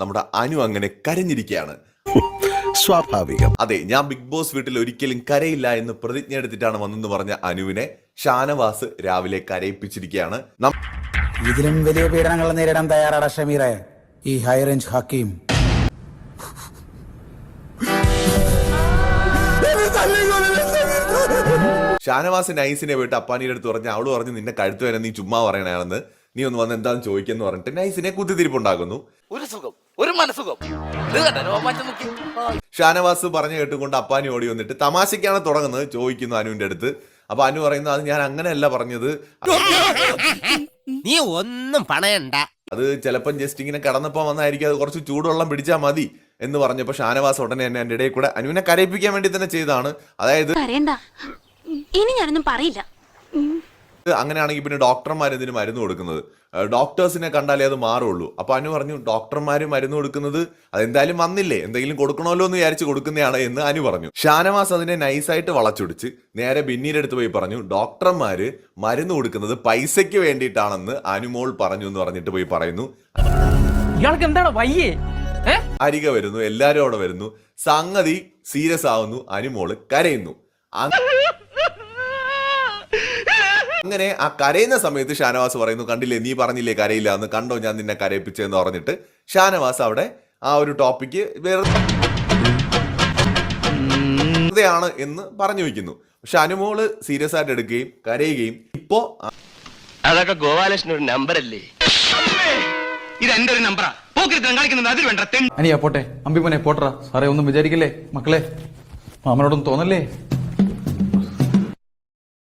നമ്മുടെ അനു അങ്ങനെ കരഞ്ഞിരിക്കുകയാണ് സ്വാഭാവികം. അതെ ഞാൻ ബിഗ് ബോസ് വീട്ടിൽ ഒരിക്കലും കരയില്ല എന്ന് പ്രതിജ്ഞ എടുത്തിട്ടാണ് വന്നെന്ന് പറഞ്ഞ അനുവിനെ ഷാനവാസ് രാവിലെ കരയിപ്പിച്ചിരിക്കുകയാണ് ഇതിലും വലിയ പീഡനങ്ങൾ നേരിടാൻ തയ്യാറാണ് ഷമീറെ. ഈ ഹൈ റേഞ്ച് ഹക്കീം. ഷാനവാസ് നൈസിനെ പോയിട്ട് അപ്പാനിയുടെ അടുത്ത് പറഞ്ഞ അവൾ പറഞ്ഞു നിന്നെ കഴുത്തു വരെ നീ ചുമ്മാ പറയണയാണെന്ന് നീ ഒന്ന് വന്ന് എന്താന്ന് ചോദിക്കുന്നു പറഞ്ഞിട്ട് നൈസിനെ കുത്തിത്തിരിപ്പുണ്ടാക്കുന്നു. ഒരു സുഖം. ഒരു മനസ്സുഖം. ഇത് കണ്ടോ? രോമാഞ്ചം നോക്കി. ഷാനവാസ് പറഞ്ഞു കേട്ടുകൊണ്ട് അപ്പാനി ഓടി വന്നിട്ട് തമാശയ്ക്കാണ് തുടങ്ങുന്നത് ചോദിക്കുന്നു അനുവിന്റെ അടുത്ത്. അപ്പൊ അനു പറയുന്നു അത് ഞാൻ അങ്ങനെയല്ല പറഞ്ഞത്. നീ ഒന്നും പണയണ്ട. അത് ചിലപ്പം ജസ്റ്റ് ഇങ്ങനെ കടന്നപ്പോ വന്നായിരിക്കും അത് കുറച്ച് ചൂടുവെള്ളം പിടിച്ചാൽ മതി എന്ന് പറഞ്ഞപ്പോൾ ഷാനവാസ് ഉടനെ തന്നെ എന്റെ ഇടയിൽ കൂടെ അനുവിനെ കരയിപ്പിക്കാൻ വേണ്ടി തന്നെ ചെയ്തതാണ്. അതായത് കരയണ്ട ഇനി ഞാനൊന്നും പറയില്ല. അങ്ങനെയാണെങ്കിൽ പിന്നെ ഡോക്ടർമാർ ഇതിന് മരുന്ന് കൊടുക്കുന്നത്. ഡോക്ടേഴ്സിനെ കണ്ടാലേ അത് മാറുള്ളൂ. അപ്പൊ അനു പറഞ്ഞു ഡോക്ടർമാര് മരുന്ന് കൊടുക്കുന്നത് അതെന്തായാലും വന്നില്ലേ? എന്തെങ്കിലും കൊടുക്കണമല്ലോ എന്ന് വിചാരിച്ച് കൊടുക്കുന്നതാണ് എന്ന് അനു പറഞ്ഞു. ഷാനവാസ് അതിനെ നൈസായിട്ട് വളച്ചൊടിച്ച് നേരെ ബിന്നീടെ അടുത്ത് പോയി പറഞ്ഞു ഡോക്ടർമാര് മരുന്ന് കൊടുക്കുന്നത് പൈസയ്ക്ക് വേണ്ടിയിട്ടാണെന്ന് അനുമോൾ പറഞ്ഞു എന്ന് പറഞ്ഞിട്ട് പോയി പറയുന്നു. ഇയാൾക്ക് എന്താണ് വയ്യേ? അരിക വരുന്നു എല്ലാരും അവിടെ വരുന്നു. സംഗതി സീരിയസ് ആവുന്നു അനുമോൾ കരയുന്നു. അങ്ങനെ ആ കരയുന്ന സമയത്ത് ഷാനവാസ് പറയുന്നു കണ്ടില്ലേ നീ പറഞ്ഞില്ലേ കരയില്ല? എന്ന് കണ്ടോ ഞാൻ നിന്നെ കരയിപ്പിച്ചെന്ന് പറഞ്ഞിട്ട്. ഷാനവാസ് അവിടെ ആ ഒരു ടോപ്പിക്ക് വെറുതെയാണ് എന്ന് പറഞ്ഞു വെക്കുന്നു. പക്ഷെ അനുമോൾ സീരിയസ് ആയിട്ട് എടുക്കുകയും കരയുകയും ഇപ്പോ അതൊക്കെ ഗോപാലകൃഷ്ണൻ അല്ലേ? ഇത് എന്റെ ഒരു നമ്പറാ അനിയാ പോട്ടെ. അമ്പിമനെ പോട്ടറ. സാറേ ഒന്നും വിചാരിക്കില്ലേ? മക്കളെ മാമനോടൊന്നും തോന്നല്ലേ?